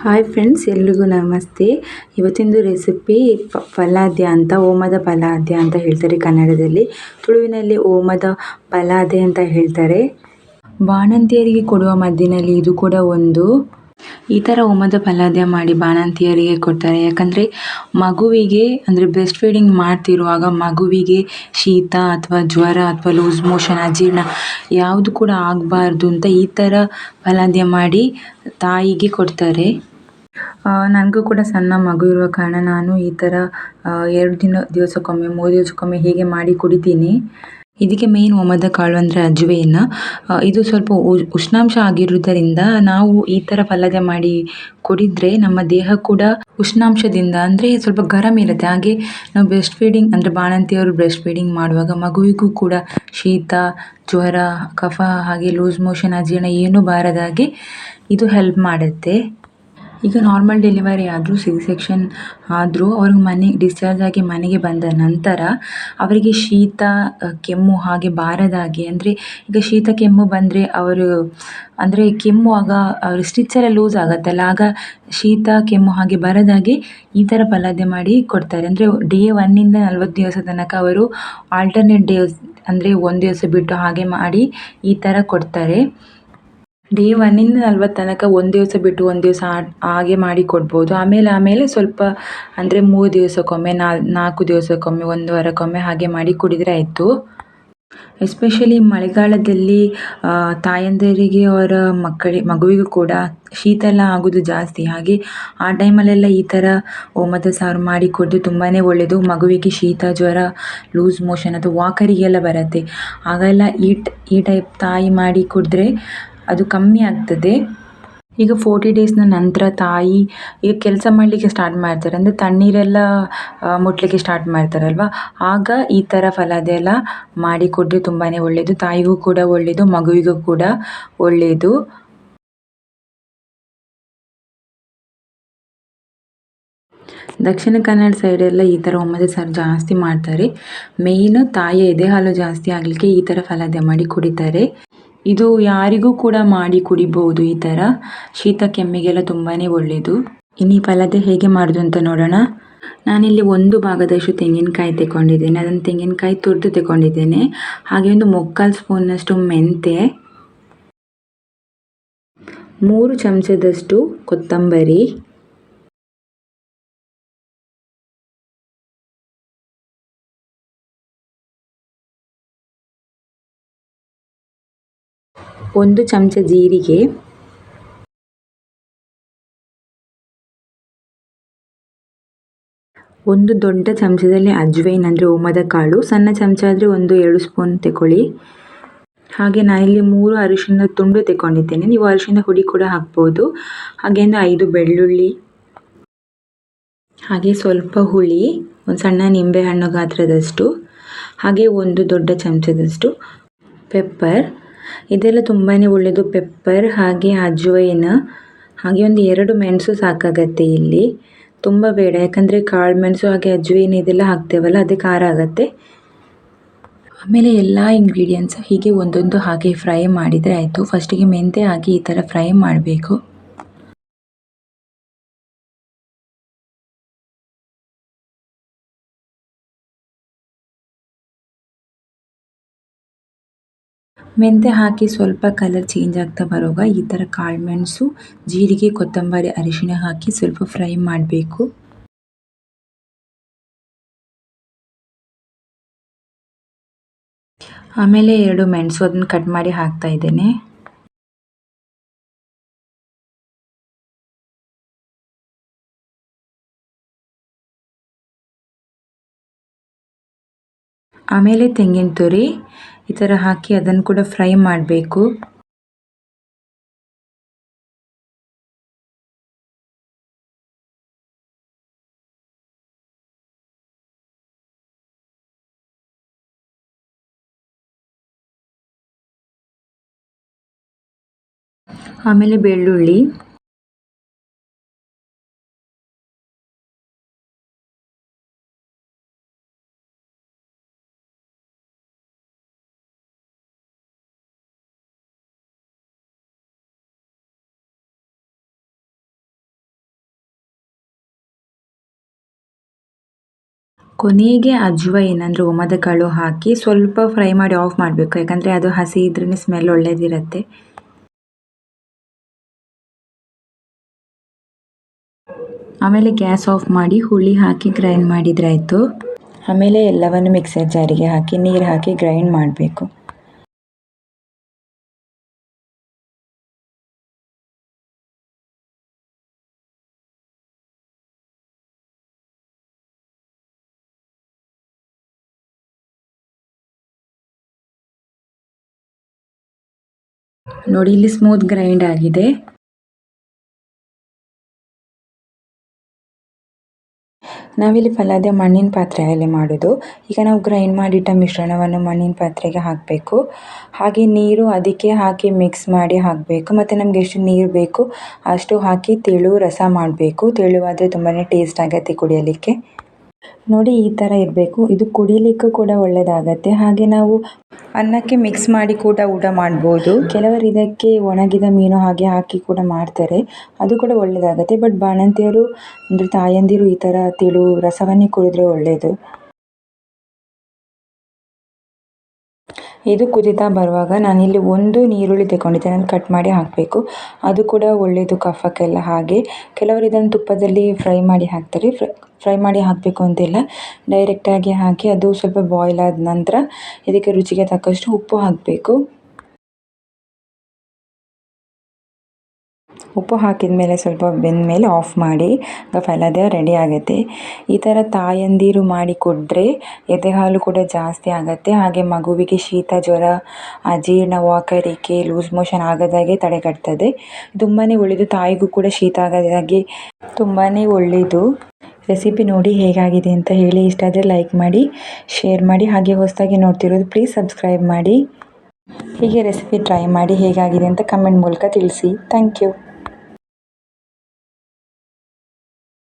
Hi friends ಎಲ್ರಿಗೂ ನಮಸ್ತೆ. ಇವತ್ತಿಂದು recipe ಫಲಾದ್ಯ ಅಂತ, ಓಮದ ಫಲಾದ್ಯ ಅಂತ ಹೇಳ್ತಾರೆ ಕನ್ನಡದಲ್ಲಿ. ತುಳುವಿನಲ್ಲಿ ಓಮದ ಫಲಾದೆ ಅಂತ ಹೇಳ್ತಾರೆ. ಬಾಣಂತಿಯರಿಗೆ ಕೊಡುವ ಮದ್ದಿನಲ್ಲಿ ಇದು ಕೂಡ ಒಂದು ಈ ಥರ ಹೋಮದ ಫಲಾದ್ಯ ಮಾಡಿ ಬಾಣಂತಿಯರಿಗೆ ಕೊಡ್ತಾರೆ. ಯಾಕಂದರೆ ಮಗುವಿಗೆ, ಅಂದರೆ ಬ್ರೆಸ್ಟ್ ಫೀಡಿಂಗ್ ಮಾಡ್ತಿರುವಾಗ ಮಗುವಿಗೆ ಶೀತ ಅಥವಾ ಜ್ವರ ಅಥವಾ ಲೂಸ್ ಮೋಷನ್ ಅಜೀರ್ಣ ಯಾವುದು ಕೂಡ ಆಗಬಾರ್ದು ಅಂತ ಈ ಥರ ಫಲಾದ್ಯ ಮಾಡಿ ತಾಯಿಗೆ ಕೊಡ್ತಾರೆ. ನನಗೂ ಕೂಡ ಸಣ್ಣ ಮಗು ಇರುವ ಕಾರಣ ನಾನು ಈ ಥರ ಎರಡು ದಿನ, ದಿವಸಕ್ಕೊಮ್ಮೆ, ಮೂರು ದಿವಸಕ್ಕೊಮ್ಮೆ ಹೀಗೆ ಮಾಡಿ ಕುಡಿತೀನಿ. ಇದಕ್ಕೆ ಮೇನ್ ಓಮದ ಕಾಳು ಅಂದರೆ ಅಜ್ವೇನ ಇದು ಸ್ವಲ್ಪ ಉಷ್ಣಾಂಶ ಆಗಿರುವುದರಿಂದ ನಾವು ಈ ಥರ ಪಲ್ಯ ಮಾಡಿ ಕುಡಿದ್ರೆ ನಮ್ಮ ದೇಹ ಕೂಡ ಉಷ್ಣಾಂಶದಿಂದ ಅಂದರೆ ಸ್ವಲ್ಪ ಗರಂ ಇರುತ್ತೆ. ಹಾಗೆ ನಾವು ಬ್ರೆಸ್ಟ್ ಫೀಡಿಂಗ್ ಅಂದರೆ ಬಾಣಂತಿಯವರು ಬ್ರೆಸ್ಟ್ ಫೀಡಿಂಗ್ ಮಾಡುವಾಗ ಮಗುವಿಗೂ ಕೂಡ ಶೀತ, ಜ್ವರ, ಕಫ ಹಾಗೆ ಲೂಸ್ ಮೋಷನ್ ಅಜೀರ್ಣ ಏನೂ ಬಾರದಾಗೆ ಇದು ಹೆಲ್ಪ್ ಮಾಡುತ್ತೆ. ಈಗ ನಾರ್ಮಲ್ ಡೆಲಿವರಿ ಆದರೂ ಸಿ ಸೆಕ್ಷನ್ ಆದರೂ ಅವ್ರಿಗೆ ಮನೆ ಡಿಸ್ಚಾರ್ಜ್ ಆಗಿ ಮನೆಗೆ ಬಂದ ನಂತರ ಅವರಿಗೆ ಶೀತ ಕೆಮ್ಮು ಹಾಗೆ ಬಾರದಾಗೆ ಅಂದರೆ ಈಗ ಶೀತ, ಕೆಮ್ಮು ಬಂದರೆ ಅವರು, ಅಂದರೆ ಕೆಮ್ಮು ಆಗ ಅವ್ರ ಸ್ಟಿಚ್ ಎಲ್ಲ ಲೂಸ್ ಆಗುತ್ತಲ್ಲ. ಆಗ ಶೀತ, ಕೆಮ್ಮು ಹಾಗೆ ಬರದಾಗೆ ಈ ಥರ ಪಲಾದೆ ಮಾಡಿ ಕೊಡ್ತಾರೆ. ಅಂದರೆ ಡೇ ಒನ್ನಿಂದ ನಲ್ವತ್ತು ದಿವಸ ತನಕ ಅವರು ಆಲ್ಟರ್ನೇಟ್ ಡೇಸ್ ಅಂದರೆ ಒಂದು ದಿವಸ ಬಿಟ್ಟು ಹಾಗೆ ಮಾಡಿ ಈ ಥರ ಕೊಡ್ತಾರೆ. ಡೇ ಒನ್ನಿಂದ ನಲ್ವತ್ತು ತನಕ ಒಂದು ದಿವಸ ಬಿಟ್ಟು ಒಂದು ದಿವಸ ಹಾಗೆ ಮಾಡಿ ಕೊಡ್ಬೋದು. ಆಮೇಲೆ ಆಮೇಲೆ ಸ್ವಲ್ಪ ಅಂದರೆ ಮೂರು ದಿವಸಕ್ಕೊಮ್ಮೆ ನಾಲ್ಕು ದಿವಸಕ್ಕೊಮ್ಮೆ ಒಂದು ವಾರಕ್ಕೊಮ್ಮೆ ಹಾಗೆ ಮಾಡಿ ಕುಡಿದರೆ ಆಯಿತು. ಎಸ್ಪೆಷಲಿ ಮಳೆಗಾಲದಲ್ಲಿ ತಾಯಂದಿರಿಗೆ ಅವರ ಮಕ್ಕಳಿಗೆ ಮಗುವಿಗೂ ಕೂಡ ಶೀತ ಎಲ್ಲ ಆಗೋದು ಜಾಸ್ತಿ. ಹಾಗೆ ಆ ಟೈಮಲ್ಲೆಲ್ಲ ಈ ಥರ ಓಮದ ಸಾರು ಮಾಡಿ ಕೊಡೋದು ತುಂಬಾ ಒಳ್ಳೆಯದು ಮಗುವಿಗೆ ಶೀತ, ಜ್ವರ, ಲೂಸ್ ಮೋಷನ್ ಅಥವಾ ವಾಕರಿಗೆಲ್ಲ ಬರುತ್ತೆ. ಆಗೆಲ್ಲ ಈ ಈ ಟೈಪ್ ತಾಯಿ ಮಾಡಿ ಕುಡಿದ್ರೆ ಅದು ಕಮ್ಮಿ ಆಗ್ತದೆ. ಈಗ ಫೋರ್ಟಿ ಡೇಸ್ನ ನಂತರ ತಾಯಿ ಈಗ ಕೆಲಸ ಮಾಡಲಿಕ್ಕೆ ಸ್ಟಾರ್ಟ್ ಮಾಡ್ತಾರೆ. ಅಂದರೆ ತಣ್ಣೀರೆಲ್ಲ ಮುಟ್ಲಿಕ್ಕೆ ಸ್ಟಾರ್ಟ್ ಮಾಡ್ತಾರಲ್ವ? ಆಗ ಈ ಥರ ಫಲಾದೆ ಎಲ್ಲ ಮಾಡಿ ತುಂಬಾ ಒಳ್ಳೆಯದು ತಾಯಿಗೂ ಕೂಡ ಒಳ್ಳೆಯದು ಮಗುವಿಗೂ ಕೂಡ ಒಳ್ಳೆಯದು ದಕ್ಷಿಣ ಕನ್ನಡ ಸೈಡೆಲ್ಲ ಈ ಥರ ಒಮ್ಮದೆ ಸಾರು ಜಾಸ್ತಿ ಮಾಡ್ತಾರೆ. ಮೇಯ್ನು ತಾಯಿ ಎದೆ ಹಾಲು ಜಾಸ್ತಿ ಆಗಲಿಕ್ಕೆ ಈ ಥರ ಫಲಾದೆ ಮಾಡಿ ಕುಡಿತಾರೆ. ಇದು ಯಾರಿಗೂ ಕೂಡ ಮಾಡಿ ಕುಡಿಬಹುದು ಈ ತರ. ಶೀತ ಕೆಮ್ಮಿಗೆಲ್ಲ ತುಂಬಾನೇ ಒಳ್ಳೆಯದು ಇನ್ನು ಈ ಹೇಗೆ ಮಾಡೋದು ಅಂತ ನೋಡೋಣ. ನಾನಿಲ್ಲಿ ಒಂದು ಭಾಗದಷ್ಟು ತೆಂಗಿನಕಾಯಿ ತೆಗೊಂಡಿದ್ದೇನೆ ಅದನ್ನು ತೆಂಗಿನಕಾಯಿ ತುರಿದು ತೆಗೊಂಡಿದ್ದೇನೆ ಹಾಗೆ ಒಂದು ಮುಕ್ಕಾಲು ಸ್ಪೂನ್ನಷ್ಟು ಮೆಂತೆ. ಮೂರು ಚಮಚದಷ್ಟು ಕೊತ್ತಂಬರಿ. ಒಂದು ಚಮಚ ಜೀರಿಗೆ. ಒಂದು ದೊಡ್ಡ ಚಮಚದಲ್ಲಿ ಅಜ್ವೈನ್ ಅಂದರೆ ಓಮದ ಕಾಳು, ಸಣ್ಣ ಚಮಚ ಆದರೆ ಒಂದು ಎರಡು ಸ್ಪೂನ್ ತಗೊಳ್ಳಿ ಹಾಗೆ ನಾನಿಲ್ಲಿ ಮೂರು ಅರಿಶಿನ ತುಂಡು ತಗೊಂಡಿದ್ದೇನೆ ನೀವು ಅರಿಶಿನ ಹುಡಿ ಕೂಡ ಹಾಕ್ಬೋದು. ಹಾಗೆ ಒಂದು ಐದು ಬೆಳ್ಳುಳ್ಳಿ. ಹಾಗೆ ಸ್ವಲ್ಪ ಹುಳಿ, ಒಂದು ಸಣ್ಣ ನಿಂಬೆಹಣ್ಣು ಗಾತ್ರದಷ್ಟು. ಹಾಗೆ ಒಂದು ದೊಡ್ಡ ಚಮಚದಷ್ಟು ಪೆಪ್ಪರ್ ಇದೆಲ್ಲ ತುಂಬಾ ಒಳ್ಳೆಯದು ಪೆಪ್ಪರ್ ಹಾಗೆ ಅಜ್ವೈನ, ಹಾಗೆ ಒಂದು ಎರಡು ಮೆಣಸು ಸಾಕಾಗತ್ತೆ ಇಲ್ಲಿ. ತುಂಬ ಬೇಡ, ಯಾಕಂದರೆ ಕಾಳು ಮೆಣಸು ಹಾಗೆ ಅಜ್ವೈನ್ ಇದೆಲ್ಲ ಹಾಕ್ತೇವಲ್ಲ, ಅದು ಖಾರ ಆಗುತ್ತೆ. ಆಮೇಲೆ ಎಲ್ಲ ಇಂಗ್ರೀಡಿಯೆಂಟ್ಸ್ ಹೀಗೆ ಒಂದೊಂದು ಹಾಗೆ ಫ್ರೈ ಮಾಡಿದರೆ ಆಯಿತು. ಫಸ್ಟಿಗೆ ಮೆಂತೆ ಹಾಕಿ ಈ ಥರ ಫ್ರೈ ಮಾಡಬೇಕು. ಮೆಂತೆ ಹಾಕಿ ಸ್ವಲ್ಪ ಕಲರ್ ಚೇಂಜ್ ಆಗ್ತಾ ಬರುವಾಗ ಈ ಥರ ಕಾಳುಮೆಣಸು, ಜೀರಿಗೆ, ಕೊತ್ತಂಬರಿ ಅರಿಶಿನ ಹಾಕಿ ಸ್ವಲ್ಪ ಫ್ರೈ ಮಾಡಬೇಕು. ಆಮೇಲೆ ಎರಡು ಮೆಣಸು ಅದನ್ನು ಕಟ್ ಮಾಡಿ ಹಾಕ್ತಾ ಇದ್ದೇನೆ. ಆಮೇಲೆ ತೆಂಗಿನ ತುರಿ ಈ ಥರ ಹಾಕಿ ಅದನ್ನು ಕೂಡ ಫ್ರೈ ಮಾಡಬೇಕು. ಆಮೇಲೆ ಬೆಳ್ಳುಳ್ಳಿ. ಕೊನೆಗೆ ಅಜ್ವ ಅಂದರೆ ಒಮದಕಾಳು ಹಾಕಿ ಸ್ವಲ್ಪ ಫ್ರೈ ಮಾಡಿ ಆಫ್ ಮಾಡಬೇಕು. ಯಾಕಂದರೆ ಅದು ಹಸಿ ಇದ್ರೇ ಸ್ಮೆಲ್ ಒಳ್ಳೇದಿರುತ್ತೆ. ಆಮೇಲೆ ಗ್ಯಾಸ್ ಆಫ್ ಮಾಡಿ ಹುಳಿ ಹಾಕಿ ಗ್ರೈಂಡ್ ಮಾಡಿದ್ರಾಯಿತು ಆಮೇಲೆ ಎಲ್ಲವನ್ನು ಮಿಕ್ಸರ್ ಜಾರಿಗೆ ಹಾಕಿ ನೀರು ಹಾಕಿ ಗ್ರೈಂಡ್ ಮಾಡಬೇಕು. ನೋಡಿ, ಇಲ್ಲಿ ಸ್ಮೂತ್ ಗ್ರೈಂಡ್ ಆಗಿದೆ. ನಾವಿಲ್ಲಿ ಫಲಾದ ಮಣ್ಣಿನ ಪಾತ್ರೆಯಲ್ಲಿ ಮಾಡೋದು. ಈಗ ನಾವು ಗ್ರೈಂಡ್ ಮಾಡಿಟ್ಟ ಮಿಶ್ರಣವನ್ನು ಮಣ್ಣಿನ ಪಾತ್ರೆಗೆ ಹಾಕಬೇಕು. ಹಾಗೆ ನೀರು ಅದಕ್ಕೆ ಹಾಕಿ ಮಿಕ್ಸ್ ಮಾಡಿ ಹಾಕಬೇಕು. ಮತ್ತು ನಮಗೆ ಎಷ್ಟು ನೀರು ಬೇಕು ಅಷ್ಟು ಹಾಕಿ ತೆಳು ರಸ ಮಾಡಬೇಕು. ತೆಳುವಾದರೆ ತುಂಬಾ ಟೇಸ್ಟ್ ಆಗುತ್ತೆ ಕುಡಿಯಲಿಕ್ಕೆ. ನೋಡಿ, ಈ ಥರ ಇರಬೇಕು. ಇದು ಕುಡಿಲಿಕ್ಕೂ ಕೂಡ ಒಳ್ಳೆಯದಾಗತ್ತೆ ಹಾಗೆ ನಾವು ಅನ್ನಕ್ಕೆ ಮಿಕ್ಸ್ ಮಾಡಿ ಕೂಡ ಊಟ ಮಾಡ್ಬೋದು. ಕೆಲವರು ಇದಕ್ಕೆ ಒಣಗಿದ ಮೀನು ಹಾಗೆ ಹಾಕಿ ಕೂಡ ಮಾಡ್ತಾರೆ. ಅದು ಕೂಡ ಒಳ್ಳೆಯದಾಗತ್ತೆ ಬಟ್ ಬಾಣಂತಿಯರು, ಅಂದರೆ ತಾಯಂದಿರು ಈ ಥರ ತಿಳು, ರಸವನ್ನೇ ಕುಡಿದ್ರೆ ಒಳ್ಳೆಯದು ಇದು ಕುದಿತಾ ಬರುವಾಗ ನಾನಿಲ್ಲಿ ಒಂದು ನೀರುಳ್ಳಿ ತಗೊಂಡಿದ್ದೆ ನಾನು ಕಟ್ ಮಾಡಿ ಹಾಕಬೇಕು. ಅದು ಕೂಡ ಒಳ್ಳೆಯದು ಕಫಕ್ಕೆಲ್ಲ ಹಾಗೆ. ಕೆಲವರು ಇದನ್ನು ತುಪ್ಪದಲ್ಲಿ ಫ್ರೈ ಮಾಡಿ ಹಾಕ್ತಾರೆ. ಫ್ರೈ ಫ್ರೈ ಮಾಡಿ ಹಾಕಬೇಕು ಅಂತಿಲ್ಲ. ಡೈರೆಕ್ಟಾಗಿ ಹಾಕಿ ಅದು ಸ್ವಲ್ಪ ಬಾಯ್ಲ್ ಆದ ನಂತರ ಇದಕ್ಕೆ ರುಚಿಗೆ ತಕ್ಕಷ್ಟು ಉಪ್ಪು ಹಾಕಬೇಕು. ಉಪ್ಪು ಹಾಕಿದ ಮೇಲೆ ಸ್ವಲ್ಪ ಬೆಂದ ಮೇಲೆ ಆಫ್ ಮಾಡಿ ಫಲದ ರೆಡಿ ಆಗುತ್ತೆ. ಈ ಥರ ತಾಯಂದಿರು ಮಾಡಿ ಕೊಟ್ಟರೆ ಎದೆ ಹಾಲು ಕೂಡ ಜಾಸ್ತಿ ಆಗುತ್ತೆ. ಹಾಗೆ ಮಗುವಿಗೆ ಶೀತ, ಜ್ವರ, ಅಜೀರ್ಣ, ವಾಕರಿಕೆ ಲೂಸ್ ಮೋಷನ್ ಆಗದಾಗೆ ತಡೆಗಟ್ತದೆ. ತುಂಬಾ ಒಳ್ಳೆಯದು. ತಾಯಿಗೂ ಕೂಡ ಶೀತ ಆಗದಾಗೆ ತುಂಬಾ ಒಳ್ಳೆಯದು. ರೆಸಿಪಿ ನೋಡಿ ಹೇಗಾಗಿದೆ ಅಂತ ಹೇಳಿ, ಇಷ್ಟ ಆದರೆ ಲೈಕ್ ಮಾಡಿ ಶೇರ್ ಮಾಡಿ, ಹಾಗೆ ಹೊಸದಾಗಿ ನೋಡ್ತಿರೋದು ಪ್ಲೀಸ್ ಸಬ್ಸ್ಕ್ರೈಬ್ ಮಾಡಿ. ಹೀಗೆ ರೆಸಿಪಿ ಟ್ರೈ ಮಾಡಿ ಹೇಗಾಗಿದೆ ಅಂತ ಕಮೆಂಟ್ ಮೂಲಕ ತಿಳಿಸಿ. Thank you